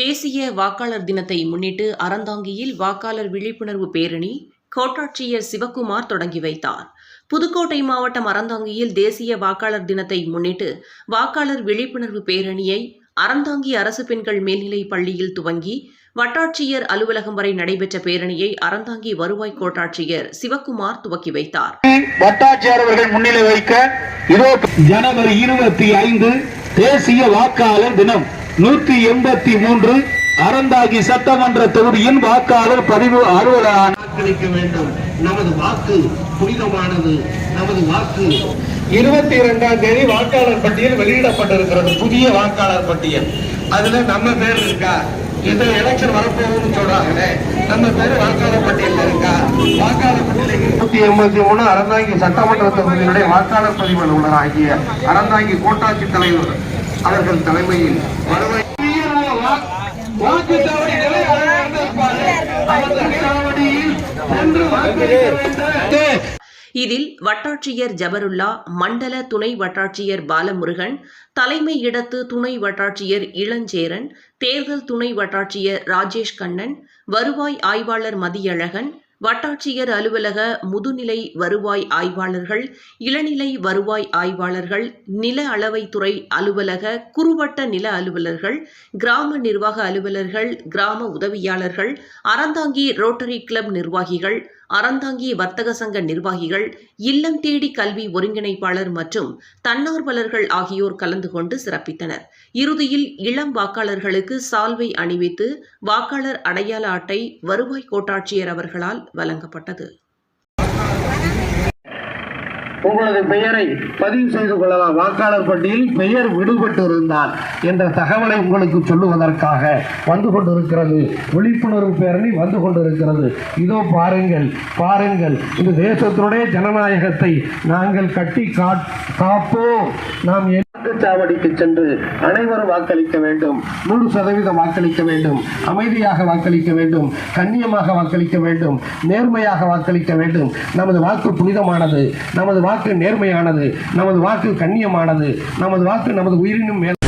தேசிய வாக்காளர் தினத்தை முன்னிட்டு அறந்தாங்கியில் வாக்காளர் விழிப்புணர்வு பேரணி கோட்டாட்சியர் சிவக்குமார் தொடங்கி வைத்தார். புதுக்கோட்டை மாவட்டம் அறந்தாங்கியில் தேசிய வாக்காளர் தினத்தை முன்னிட்டு வாக்காளர் விழிப்புணர்வு பேரணியை அறந்தாங்கி அரசு பெண்கள் மேல்நிலைப் பள்ளியில் துவங்கி வட்டாட்சியர் அலுவலகம் வரை நடைபெற்ற பேரணியை அறந்தாங்கி வருவாய் கோட்டாட்சியர் சிவக்குமார் துவக்கி வைத்தார். வட்டாட்சியர் அவர்கள் முன்னிலை வைக்க ஜனவரி இருபத்தி ஐந்து தேசிய வாக்காளர் தினம். நூற்றி எண்பத்தி மூன்று அறந்தாகி சட்டமன்ற தொகுதியின் வாக்காளர் பதிவு அலுவலரான வாக்களிக்க வேண்டும். நமது வாக்கு புனிதமானது. நமது வாக்கு இருபத்தி இரண்டாம் தேதி வாக்காளர் பட்டியல் வெளியிடப்பட்டிருக்கிறது. புதிய வாக்காளர் பட்டியல். அதுல நம்ம பேர் இருக்கா? இந்த எலெக்ஷன் வரப்போகுதுன்னு சொல்றாங்களே. நம்ம பேர் வாக்காளர் பட்டியல் இருக்கா? வாக்காளர் பட்டியலில் நூத்தி எண்பத்தி மூணு அறந்தாங்கி சட்டமன்ற தொகுதியினுடைய வாக்காளர் பதிவு அலுவலர் ஆகிய அறந்தாங்கி கோட்டாட்சி தலைவர் அவர்கள் தலைமையில் வருவாய் வாக்குச்சாவடி நிலை அவர்கள் சென்று இதில் வட்டாட்சியர் ஜபருல்லா மண்டல துணை வட்டாட்சியர் பாலமுருகன் தலைமை இடத்து துணை வட்டாட்சியர் இளஞ்சேரன் தேர்தல் துணை வட்டாட்சியர் ராஜேஷ் கண்ணன் வருவாய் ஆய்வாளர் மதியழகன் வட்டாட்சியர் அலுவலக முதுநிலை வருவாய் ஆய்வாளர்கள் இளநிலை வருவாய் ஆய்வாளர்கள் நில அளவைத்துறை அலுவலக குறுவட்ட நில அலுவலர்கள் கிராம நிர்வாக அலுவலர்கள் கிராம உதவியாளர்கள் அறந்தாங்கி ரோட்டரி கிளப் நிர்வாகிகள் அறந்தாங்கி வர்த்தக சங்க நிர்வாகிகள் இல்லம் தேடி கல்வி ஒருங்கிணைப்பாளர் மற்றும் தன்னார்வலர்கள் ஆகியோர் கலந்து கொண்டு சிறப்பித்தனர். இறுதியில் இளம் வாக்காளர்களுக்கு சால்வை அணிவித்து வாக்காளர் அடையாள அட்டை வருவாய் கோட்டாட்சியர் அவர்களால் வழங்கப்பட்டது. உங்களது பெயரை பதிவு செய்து கொள்ளலாம். வாக்காளர் பட்டியலில் பெயர் விடுபட்டிருந்தார் என்ற தகவலை உங்களுக்கு சொல்லுவதற்காக வந்து கொண்டிருக்கிறது. விழிப்புணர்வு பேரணி வந்து கொண்டிருக்கிறது. இதோ பாருங்கள் பாருங்கள். இந்த தேசத்தினுடைய ஜனநாயகத்தை நாங்கள் கட்டி காட்- காப்போம். நாம் வாக்குச்சாவடிக்கு சென்று அனைவரும் வாக்களிக்க வேண்டும். நூறு சதவீதம் வாக்களிக்க வேண்டும். அமைதியாக வாக்களிக்க வேண்டும். கண்ணியமாக வாக்களிக்க வேண்டும். நேர்மையாக வாக்களிக்க வேண்டும். நமது வாக்கு புனிதமானது. நமது வாக்கு நேர்மையானது. நமது வாக்கு கண்ணியமானது. நமது வாக்கு நமது உயிரினும் மேல்